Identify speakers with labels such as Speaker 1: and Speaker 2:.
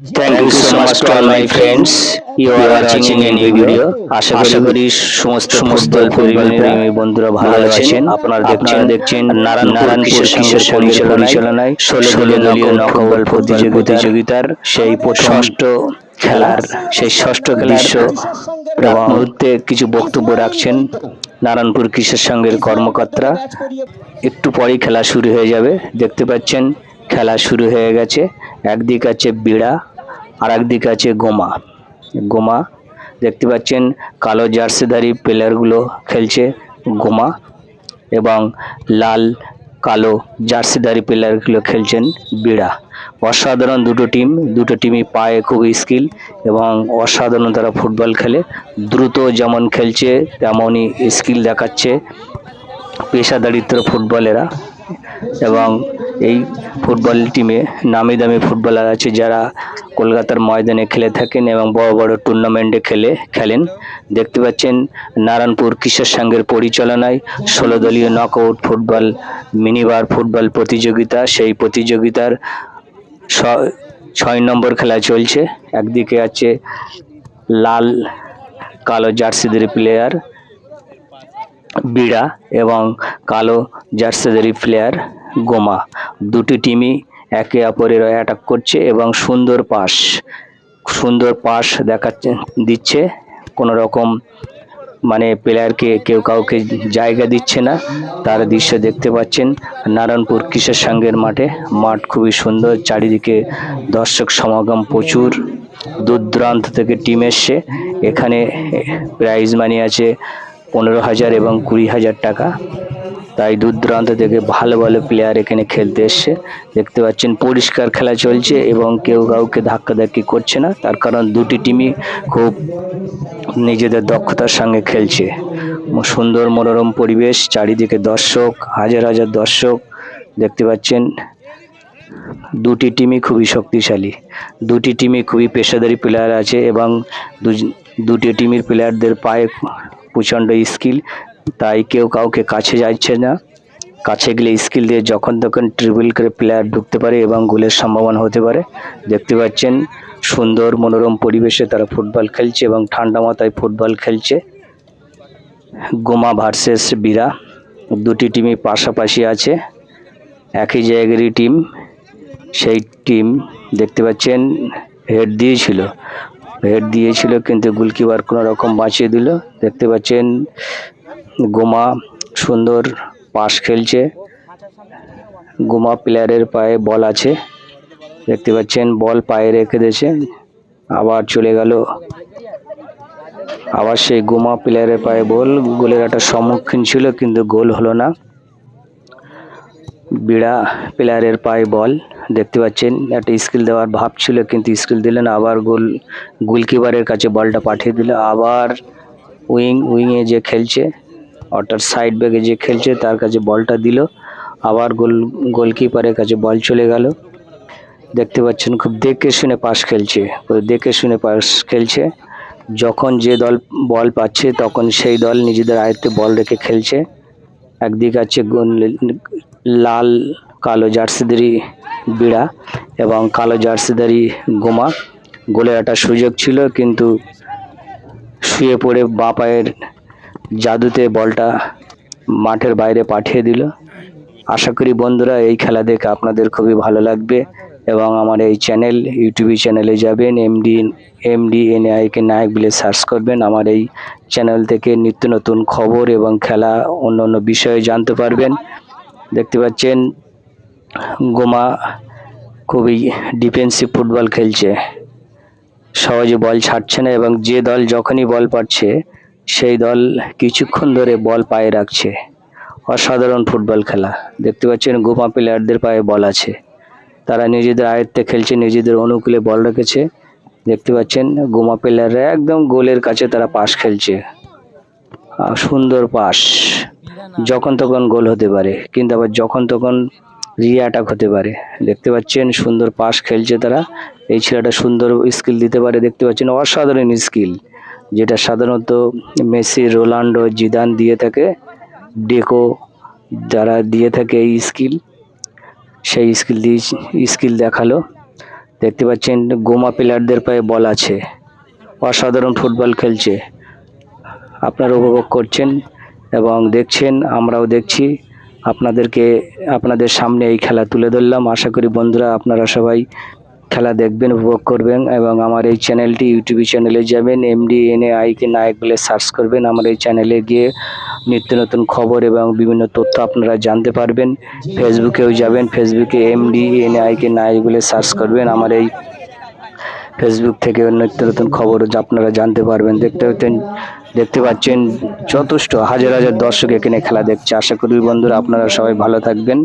Speaker 1: Thank you so much to all my friends. You are watching a new video. আশা আশা করি সমস্ত সমস্ত football প্রেমী বন্ধুরা ভালো আছেন আপনারা দেখছেন দেখছেন নারায়ণ নারায়ণ কিশোর সঙ্গের পরিচালনায় ষোলো দলীয় নকআউট প্রতিযোগিতা- প্রতিযোগিতার সেই ষষ্ঠ খেলার সেই ষষ্ঠ এবং মুহূর্তে কিছু বক্তব্য রাখছেন নারায়ণপুর কিশোর সংঘের কর্মকর্তা একটু পরেই খেলা শুরু হয়ে যাবে দেখতে পাচ্ছেন খেলা শুরু হয়ে গেছে একদিক আছে বিড়া আর একদিক আছে গোমা। গোমা, দেখতে পাচ্ছেন কালো জার্সিধারী প্লেয়ারগুলো খেলছে গোমা এবং লাল, কালো জার্সিধারী প্লেয়ারগুলো খেলছেন বিড়া। অসাধারণ দুটো টিম দুটো টিমই পায়ে খুব স্কিল এবং অসাধারণ তারা ফুটবল খেলে। দ্রুত যেমন খেলছে, তেমনই স্কিল দেখাচ্ছে পেশাদারিত্ব ফুটবলেরা এবং এই ফুটবল টিমে নামি দামি ফুটবলার আছে যারা কলকাতার ময়দানে খেলে থাকেন এবং বড় বড় টুর্নামেন্টে খেলে খেলেন। দেখতে পাচ্ছেন নারায়ণপুর কিশোর সংঘের পরিচালনায় ষোলো দলীয় নকআউট ফুটবল মিনিবার ফুটবল প্রতিযোগিতা, সেই প্রতিযোগিতার ছয় নম্বর খেলা চলছে। একদিকে আছে লাল, কালো জার্সিদের প্লেয়ার বিড়া এবং কালো জার্সিদের প্লেয়ার গোমা। দুটি টিমই একে অপরের অ্যাটাক করছে এবং সুন্দর পাস সুন্দর পাস দেখাচ্ছে, দিচ্ছে। কোনো রকম মানে প্লেয়ারকে কেউ কাউকে জায়গা দিচ্ছে না। তার দৃশ্য দেখতে পাচ্ছেন নারায়ণপুর কিশোর সংঘের মাঠে। মাঠ খুবই সুন্দর, চারিদিকে দর্শক সমাগম প্রচুর। দূর দূরান্ত থেকে টিম এসছে। এখানে প্রাইজ মানি আছে পনেরো হাজার এবং কুড়ি হাজার টাকা। তাই দূর দূরান্ত থেকে ভালো ভালো প্লেয়ার এখানে খেলতে এসছে। দেখতে পাচ্ছেন পরিষ্কার খেলা চলছে এবং কেউ কাউকে ধাক্কাধাক্কি করছে না। তার কারণ দুটি টিমই খুব নিজেদের দক্ষতার সঙ্গে খেলছে। সুন্দর মনোরম পরিবেশ, চারিদিকে দর্শক, হাজার হাজার দর্শক। দেখতে পাচ্ছেন দুটি টিমই খুবই শক্তিশালী। দুটি টিমই খুবই পেশাদারি প্লেয়ার আছে এবং দুটি টিমের প্লেয়ারদের পায়ে প্রচণ্ড স্কিল তাই কেউ কাউকে কাছে যাচ্ছে না। কাছে গেলে স্কিল দিয়ে যখন তখন ট্রিবল করে প্লেয়ার ঢুকতে পারে এবং গোলের সম্ভাবনা হতে পারে। দেখতে পাচ্ছেন, সুন্দর মনোরম পরিবেশে তারা ফুটবল খেলছে এবং ঠান্ডা মাথায় ফুটবল খেলছে। গোমা ভার্সেস বীরা, দুটি টিমই পাশাপাশি আছে। একই জায়গারই টিম সেই টিম দেখতে পাচ্ছেন হেড দিয়েছিল। হেড দিয়েছিল কিন্তু গোলকিপার কোনো রকম বাঁচিয়ে দিল। দেখতে পাচ্ছেন গোমা সুন্দর পাস খেলছে। গোমা প্লেয়ারের পায়ে বল আছে। দেখতে পাচ্ছেন বল পায়ে রেখে দিয়েছে। আবার চলে গেল। আবার সেই গোমা প্লেয়ারের পায়ে বল গোলের একটা সম্মুখীন ছিল, কিন্তু গোল হলো না। বিড়া প্লেয়ারের পায়ে বল দেখতে পাচ্ছেন, একটা স্কিল দেওয়ার ভাব ছিল, কিন্তু স্কিল দিলেন আবার গোল গোলকিপারের কাছে বলটা পাঠিয়ে দিল। আবার উইং উইংয়ে যে খেলছে অর্থাৎ সাইড ব্যাগে যে খেলছে, তার কাছে বলটা দিল। আবার গোল, গোলকিপারের কাছে বল চলে গেল। দেখতে পাচ্ছেন খুব দেখে শুনে পাস খেলছে দেখে শুনে পাস খেলছে। যখন যে দল বল পাচ্ছে, তখন সেই দল নিজেদের আয়ত্তে বল রেখে খেলছে। একদিক আছে লাল, কালো জার্সিদারি বিড়া এবং কালো জার্সিদারি গোমা। গোলের একটা সুযোগ ছিল, কিন্তু শুয়ে পড়ে বাঁ পায়ের জাদুতে বলটা মাঠের বাইরে পাঠিয়ে দিল। আশা করি বন্ধুরা, এই খেলা দেখে আপনাদের খুবই ভালো লাগবে এবং আমার এই চ্যানেল, ইউটিউব চ্যানেলে যাবেন, এমডি এমডি এন আইকে নায়ক বলে সার্চ করবেন। আমার এই চ্যানেল থেকে নিত্য নতুন খবর এবং খেলা, অন্য অন্য বিষয়ে জানতে পারবেন। দেখতে পাচ্ছেন, গোমা খুবই ডিফেন্সিভ ফুটবল খেলছে। সহজে বল ছাড়ছে না এবং যে দল যখনই বল পাচ্ছে সেই দল কিছুক্ষণ ধরে বল পায়ে রাখছে। অসাধারণ ফুটবল খেলা। দেখতে পাচ্ছেন গোমা প্লেয়ারদের পায়ে বল আছে। তারা নিজেদের আয়ত্তে খেলছে, নিজেদের অনুকূলে বল রেখেছে। দেখতে পাচ্ছেন গোমা প্লেয়াররা একদম গোলের কাছে তারা পাস খেলছে। সুন্দর পাস যখন তখন গোল হতে পারে, কিন্তু আবার যখন তখন রি অ্যাটাক হতে পারে। দেখতে পাচ্ছেন সুন্দর পাস খেলছে তারা। এই ছেলেটা সুন্দর স্কিল দিতে পারে। দেখতে পাচ্ছেন অসাধারণ স্কিল যেটা সাধারণত মেসি রোনাল্ডো জিদান দিয়ে থাকে, ডেকো যারা দিয়ে থাকে এই স্কিল, সেই স্কিল দিয়ে স্কিল দেখাল। দেখতে পাচ্ছেন, গোমা প্লেয়ারদের পায়ে বল আছে। অসাধারণ ফুটবল খেলছে। আপনারা উপভোগ করছেন এবং দেখছেন, আমরাও দেখছি। আপনাদেরকে, আপনাদের সামনে এই খেলা তুলে ধরলাম। আশা করি বন্ধুরা, আপনারা সবাই খেলা দেখবেন, উপভোগ করবেন এবং আমার এই চ্যানেলটি ইউটিউব চ্যানেলে যাবেন। এমডি এন এ আইকে নায়ক বলে সার্চ করবেন। আমার এই চ্যানেলে গিয়ে নিত্য নতুন খবর এবং বিভিন্ন তথ্য আপনারা জানতে পারবেন। ফেসবুকেও যাবেন। ফেসবুকে এমডি এন এ আইকে নায়ক বলে সার্চ করবেন। আমার এই ফেসবুক থেকে নিত্য নতুন খবর আপনারা জানতে পারবেন। দেখতে হতেন দেখতে পাচ্ছেন যথেষ্ট হাজার হাজার দর্শক এখানে খেলা দেখছে। আশা করি বন্ধুরা আপনারা সবাই ভালো থাকবেন।